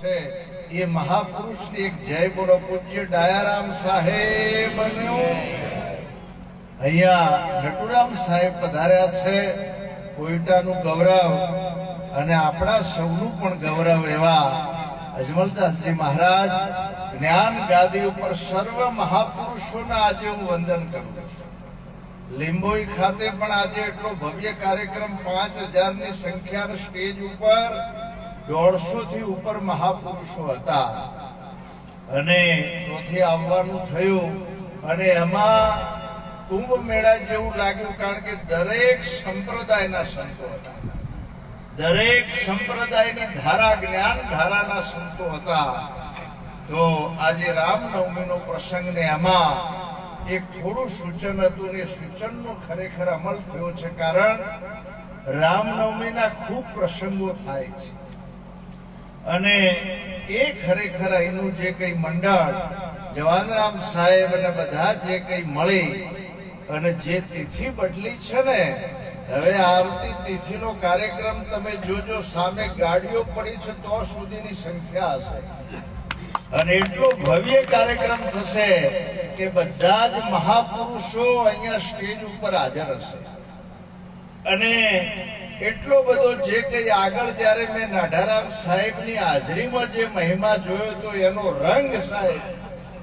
છે, એ મહાપુરુષ એક જય બોલો પૂજ્ય ડાયારામ સાહેબ અહીંયા નટુરામ સાહેબ પધાર્યા છે કોઈટાનું ગૌરવ અને આપણા સૌનું પણ ગૌરવ એવા અજમલદાસજી મહારાજ, જ્ઞાન ગાદી ઉપર સર્વ મહાપુરુષોના આજે હું વંદન કરું છું. લીંબોઈ ખાતે પણ આજે એટલો ભવ્ય કાર્યક્રમ પાંચ હજારની સંખ્યાના સ્ટેજ ઉપર દોઢસો થી ઉપર મહાપુરુષો હતા. અને ત્યાંથી આવવાનું થયું. અને એમાં કુંભ મેળા જેવું લાગ્યું કારણ કે દરેક સંપ્રદાયના સંતો હતા. દરેક સંપ્રદાયની ધારા, જ્ઞાન ધારાના સંતો હતા. તો આજે રામનવમીનો પ્રસંગ ને એમાં એક થોડું સૂચન હતું ને સૂચનનો ખરેખર અમલ થયો છે કારણ રામનવમીના ખૂબ પ્રસંગો થાય છે. અને એ ખરેખર અહીંનું જે કઈ મંડળ, જવાનરામ સાહેબ અને બધા જે કઈ મળી અને જે તિથિ બદલી છે ને, હવે આવતી તિથિનો કાર્યક્રમ તમે જોજો, સામે ગાડીઓ પડી છે તો સુધીની સંખ્યા હશે. અને એટલો ભવ્ય કાર્યક્રમ થશે કે બધા જ મહાપુરુષો અહીંયા સ્ટેજ ઉપર હાજર હશે. અને એટલો બધો જે કઈ આગળ જ્યારે મેં નાઢારામ સાહેબની હાજરીમાં જે મહિમા જોયો તો એનો રંગ સાહેબ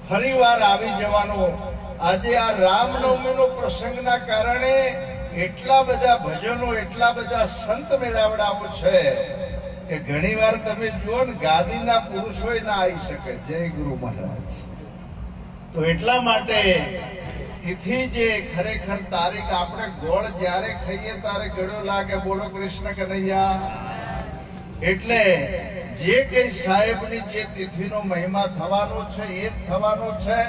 ફરીવાર આવી જવાનો. આજે આ રામનવમીનો પ્રસંગના કારણે એટલા બધા ભજનો, એટલા બધા સંત મેળાવડાઓ છે કે ઘણીવાર તમે જુઓ ને, ગાદીના પુરુષો ના આવી શકે. જય ગુરુ મહારાજ. તો એટલા માટે તિથિ જે ખરેખર તારીખ આપણે ગોળ જ્યારે ખાઈએ ત્યારે ગળ્યો લાગે, બોલો કૃષ્ણ કનૈયા. એટલે જે કઈ સાહેબની જે તિથિનો મહિમા થવાનો છે, એ જ થવાનો છે.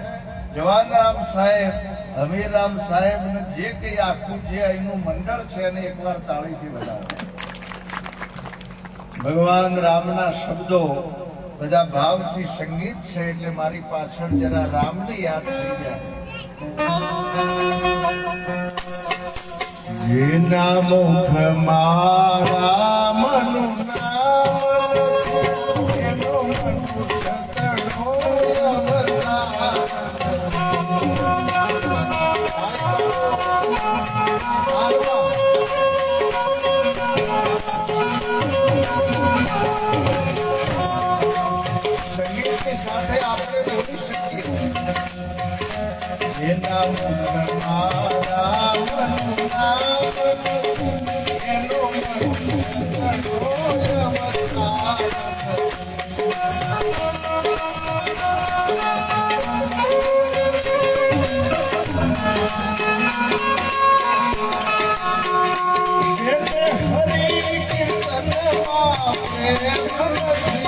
જવાનરામ સાહેબ હમીરામ સાહેબ જે કઈ આખું જે અહીંનું મંડળ છે એને એકવાર તાળીથી વધારે. ભગવાન રામના શબ્દો બધા ભાવથી સંગીત છે, એટલે મારી પાછળ જરા રામની યાદ થઈ જાય. જેના મુખ મારા મનું સાથે આપણે બોલી હરિ કીર્તન પ્રેમ નથી.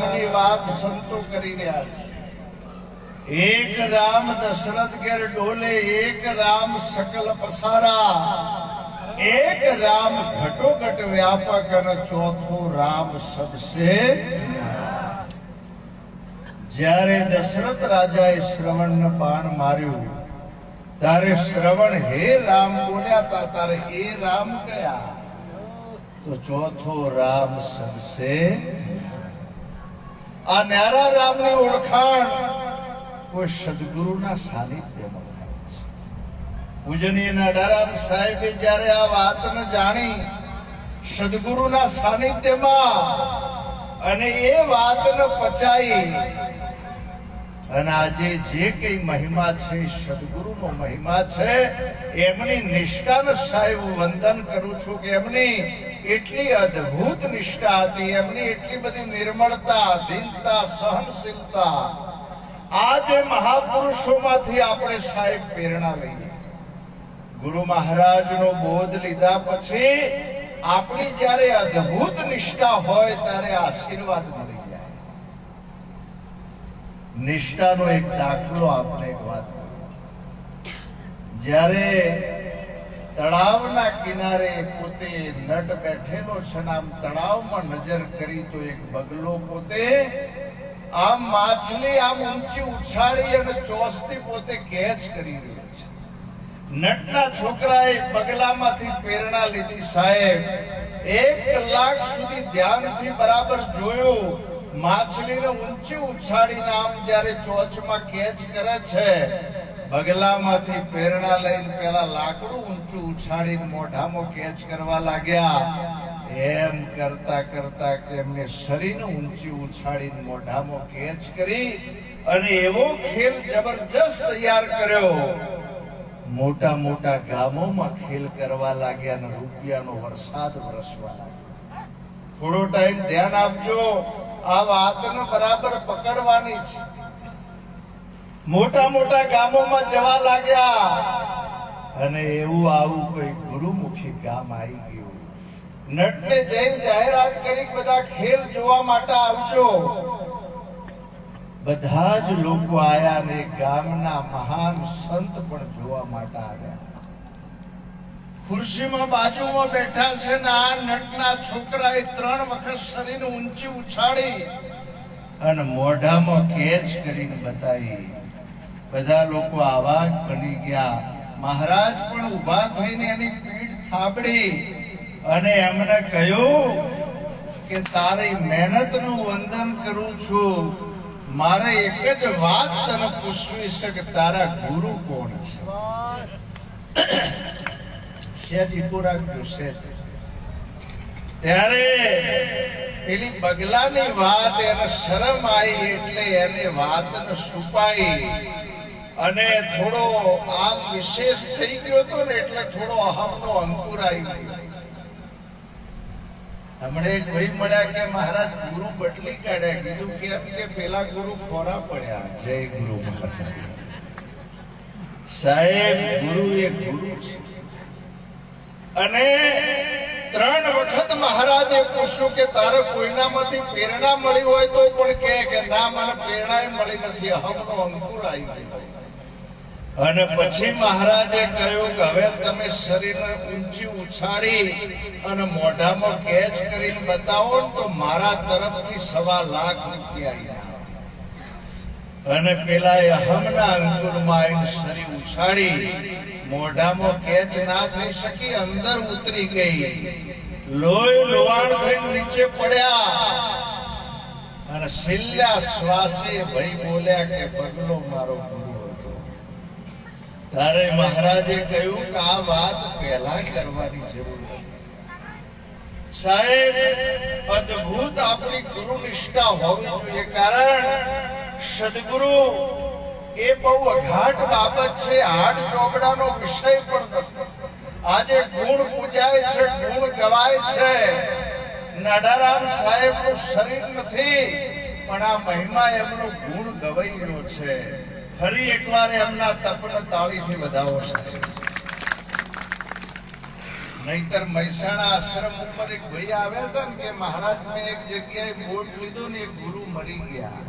રહ્યા છે. એક રામ દશરથ ઘેર ડોલે, એક રામ સકલ પસારા, એક રામ ઘટોઘટ વ્યાપક અને ચોથો રામ સબસે. જ્યારે દશરથ રાજાએ શ્રવણને બાણ માર્યું, ત્યારે શ્રવણ હે રામ બોલ્યા તા તારે એ રામ કયા? તો ચોથો રામ સબસે. આ ન્યારા રામની ઓળખાણ કોઈ સદગુરુના સાનિધ્યમાં પૂજનીય નડારામ સાહેબે જ્યારે આ વાતને જાણી સદગુરુના સાનિધ્યમાં અને એ વાતને પચાઈ અને આજે જે કઈ મહિમા છે, સદગુરુનો મહિમા છે, એમની નિષ્ઠાન સાહેબ વંદન કરું છું કે એમની એટલી અદ્ભુત નિષ્ઠા હતી, એમની એટલી બધી નિર્મળતા, દીનતા, સહનશીલતા. આ જે મહાપુરુષોમાંથી આપણે સાહેબ પ્રેરણા લઈએ. ગુરુ મહારાજનો બોધ લીધા પછી આપણી જ્યારે અદ્ભુત નિષ્ઠા હોય ત્યારે આશીર્વાદ મળી જાય. નિષ્ઠાનો એક દાખલો આપણે એક વાત. જ્યારે તળાવના કિનારે પોતે નટ બેઠેલો છે આમ તળાવમાં નજર કરી તો એક બગલો પોતે આમ માછલી આમ ઊંચી ઉછાળી અને ચોસથી પોતે કેચ કરી રહ્યો છે. નટના છોકરાએ બગલામાંથી પ્રેરણા લીધી સાહેબ. એક કલાક સુધી ધ્યાનથી બરાબર જોયો. માછલીને ઊંચી ઉછાળીને આમ જ્યારે ચોચમાં કેચ કરે છે બગલામાંથી પ્રેરણા લઈને પેલા લાકડું ઊંચું ઉછાળીને મોઢામાં કેચ કરવા લાગ્યા. એમ કરતા કરતા એમને શરીરને ઊંચી ઉછાળીને મોઢામાં કેચ કરી અને એવો ખેલ જબરજસ્ત તૈયાર કર્યો. મોટા મોટા ગામોમાં ખેલ કરવા લાગ્યા અને રૂપિયાનો વરસાદ વરસવા લાગ્યો. થોડો ટાઈમ ધ્યાન આપજો. આ વાતને બરાબર પકડવાની છે. મોટા મોટા ગામોમાં જવા લાગ્યા. અને એવું આવું કોઈ ગુરુમુખી ગામ આવી ગયું. નટને જઈને જાહેરાત કરી બધા ખેલ જોવા માટે આવજો. બધા જ લોકો આયા ને ગામના મહાન સંત પણ જોવા માટે આવ્યા. ખુરશીમાં બાજુમાં બેઠા છે ને આ નટના છોકરાએ ત્રણ વખત શરીર ઊંચી ઉછાળી અને મોઢામાં કેચ કરીને બતાવી. બધા લોકો આવા જ બની ગયા. મહારાજ પણ ઊભા થઈને એની પીઠ થાબડી અને એમને કહ્યું કે, તારી મહેનતનું વંદન કરું છું. મારે એક જ વાત તને પૂછવી છે કે, તારા ગુરુ કોણ છે? શેઠ. ત્યારે પેલી બગલાની વાત, એને શરમ આવી એટલે એને વાતને છુપાઈ. અને થોડો આમ વિશેષ થઈ ગયો હતો ને એટલે થોડો અહમનો અંકુર આવી ગયો. હમણે એક ભાઈ મળ્યા કે, મહારાજ, ગુરુ બદલી કાઢ્યા. કીધું કેમ કે પેલા ગુરુ ખોરા પડ્યા. જય ગુરુ સાહેબ, ગુરુ એ ગુરુ છે. અને ત્રણ વખત મહારાજે પૂછ્યું કે, તારે કોઈનામાંથી પ્રેરણા મળી હોય તો પણ કે ના, મને પ્રેરણા મળી નથી. અહમનો અંકુર આવી ગયો. અને પછી મહારાજે કહ્યું કે હવે તમે શરીરને ઊંચી ઉછાળી અને મોઢામાં કેચ કરીને બતાવો તો મારા તરફથી સવા લાખ રૂપિયા. અને પેલા અહમના અંગુરમાં આવીને શરીર ઉછાળી, મોઢામાં કેચ ના થઈ શકી, અંદર ઉતરી ગઈ લોહી લોહાણ થઈને નીચે પડ્યા અને છેલ્લા શ્વાસે ભાઈ બોલ્યા કે પગલો મારો ગુરુ ત્યારે મહારાજે કહ્યું કે આ વાત પહેલા કરવાની જરૂર સાહેબ, અદ્ભુત આપણી ગુરુ નિષ્ઠા હોવી જોઈએ, કારણ સદગુરુ એ બહુ અઘાટ બાબત છે હાડ ચોપડાનો વિષય પણ આજે ગુણ પૂજાય છે, ગુણ ગવાય છે. નાડારામ સાહેબનું શરીર નથી, પણ આ મહિમા એમનો ગુણ ગવાઈ ગયો છે. ફરી એકવાર એમના તપને તાળીથી વધાવો સાહેબ. નહીતર મહેસાણા આશ્રમ ઉપર એક ભાઈ આવ્યા હતા ને કે મહારાજ મેં એક જગ્યાએ બોટ લીધો ને એક ગુરુ મરી ગયા.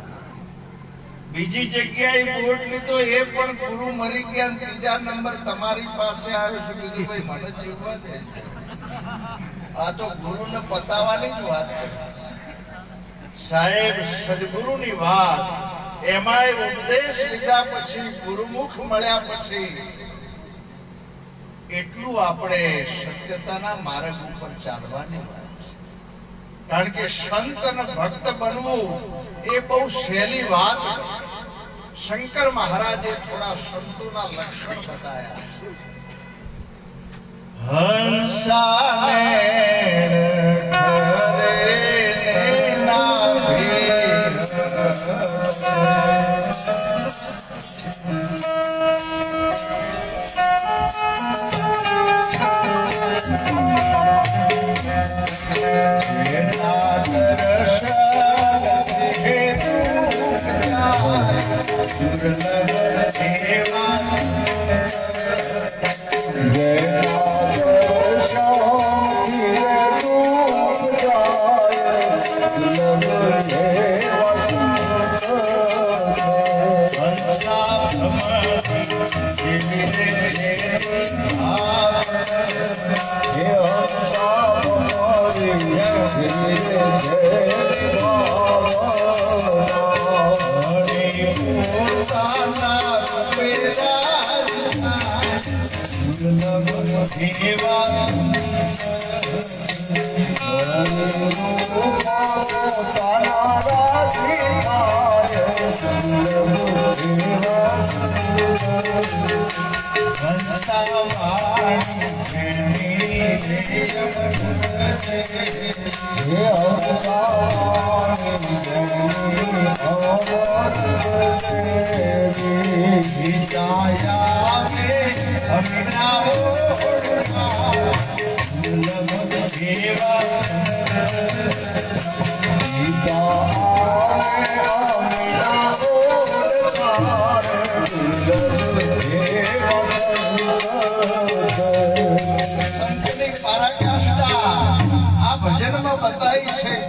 બીજી જગ્યાએ બોર્ડ લીધો એ પણ ગુરુ મરી ગયા ત્રીજા નંબર તમારી પાસે આવ્યો છે. કીધું ભાઈ મને જીવવા દે. આ તો ગુરુને પતાવવાની જ વાત. સાહેબ, સદગુરુની વાત એમાંય ઉપદેશ લીધા પછી ગુરુમુખ મળ્યા પછી એટલું આપણે સત્યતાના માર્ગ ઉપર ચાલવાની કારણ કે સંત ભક્ત બનવું એ બહુ સહેલી વાત શંકર મહારાજે થોડા સંતોના લક્ષણ બતાવ્યા હંસા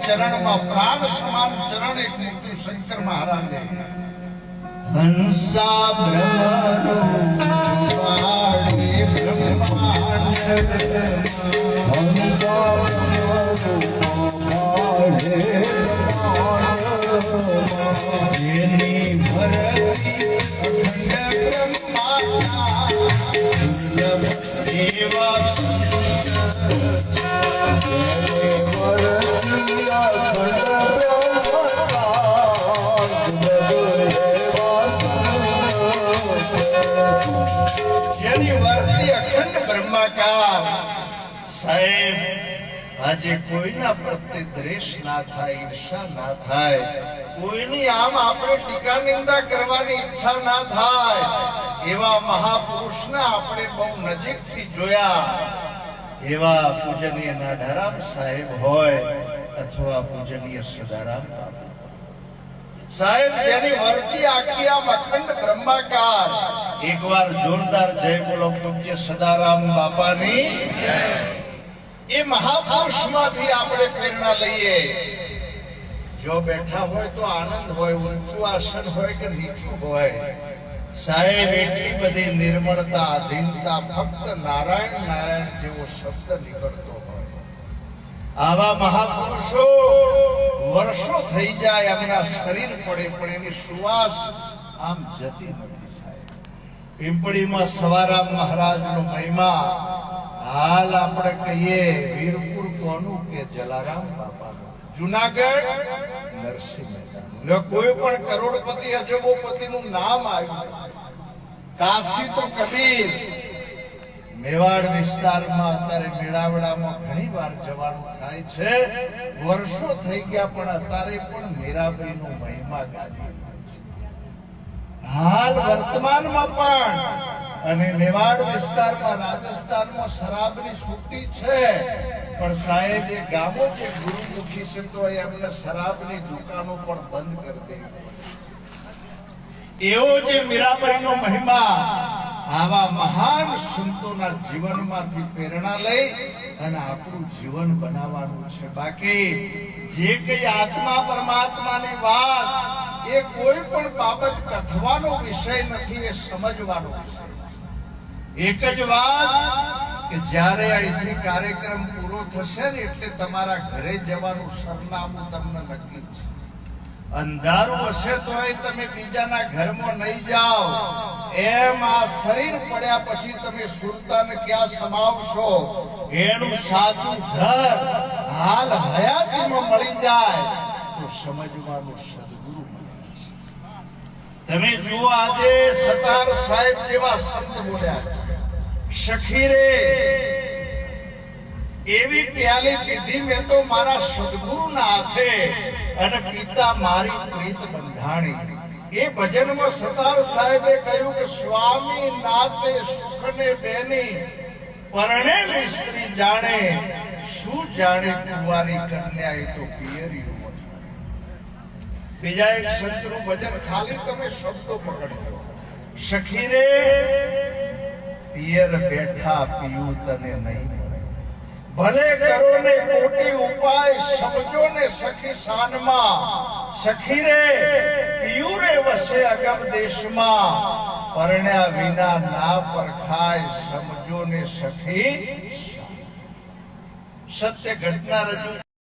ચરણમાં પ્રાણ સમાન ચરણ એક મોટું શંકર મહારાજે હંસા હંસા બ્રહ્માંડ જેની આજે કોઈના પ્રત્યે દ્વેષ ના થાય ઈર્ષા ના થાય, કોઈની આમ આપણે ટીકા નિંદા કરવાની ઈચ્છા ના થાય, એવા મહાપુરુષને આપણે બહુ નજીકથી જોયા. એવા પૂજનીય નાઢારામ સાહેબ હોય અથવા પૂજનીય સદારામ સાહેબ, જેની વર્તી આખી આમ અખંડ બ્રહ્માકાર. એકવાર જોરદાર જય બોલો પૂજ્ય સદારામ બાપાની. એ મહાપુરુષમાંથી આપણે પ્રેરણા લઈએ. જો બેઠા હોય તો આનંદ હોય ઊંચું આસન હોય કે નીચું હોય. સાહેબ, એટલી બધી નિર્મળતા, અધીનતા ફક્ત નારાયણ નારાયણ જેવો શબ્દ નીકળતો હોય. આવા મહાપુરુષો વર્ષો થઈ જાય, એમના શરીર પડે, પણ એની સુવાસ આમ જતી નથી, સાહેબ. પિંપળીમાં સવારામ મહારાજનો મહિમા હાલ આપણે કહીએ વીરપુર કોનું કે જલારામ બાપાનું? જુનાગઢ નરસિંહ મહેતા કોઈ પણ કરોડપતિ અજબોપતિ નું નામ આવ્યું કાશી તો કબીર. મેવાડ વિસ્તારમાં અત્યારે મેળાવડામાં ઘણી વાર જવાનું થાય છે. વર્ષો થઈ ગયા, પણ અત્યારે પણ મીરાબાઈનો મહિમા ગાદી હાલ વર્તમાનમાં પણ અને મેવાડ વિસ્તારમાં રાજસ્થાનમાં શરાબની છૂટી છે. પણ સાહેબ, એ ગામો જે ગુરુમુખી છે તો એમને શરાબની દુકાનો પણ બંધ કરી દેવી એવો જે મીરાબાઈનો મહિમા આવા મહાન સંતોના જીવનમાંથી પ્રેરણા લઈ અને આપણું જીવન બનાવવાનું છે. બાકી જે કઈ આત્મા પરમાત્માની વાત, એ કોઈ પણ બાબત કથવાનો વિષય નથી, એ સમજવાનો વિષય. એક જ વાત કે જ્યારે અહીંથી કાર્યક્રમ પૂરો થશે ને એટલે તમારા ઘરે જવાનું સરનામું તમને નક્કી છે. અંધારું હશે તોય તમે બીજાના ઘરમાં નહીં જાઓ. એમ આ શરીર પડ્યા પછી તમે સુલતાન ક્યાં સમાવશો? એનું સાચું ઘર હાલ હયાતીમાં મળી જાય તો સમજવાનું સદગુરુ તમે જુઓ આજે સતાર સાહેબ જેવા સંત બોલ્યા છે. શખીરે એવી પ્યાલી પીધી મેં તો મારા સદગુરુના હાથે અને પિતા મારી પ્રીત બંધાણી. એ ભજનમાં સતાર સાહેબે કહ્યું કે, સ્વામી નાતે સુખને બેની, પરણે સ્ત્રી જાણે, શું જાણે કુવારી કન્યા એ તો પિયરી બીજા એક સંતનું ભજન ખાલી તમે શબ્દો પકડજો. સખીરે પિયર બેઠા પીયું તને નહીં. ભલે કરો ને કોટી ઉપાય સમજો ને સખી શાનમાં. સખી રે, પિયું રે વસે અગમ દેશમાં. પરણ્યા વિના ના પરખાય સમજો ને સખી સત્ય ઘટના રજૂ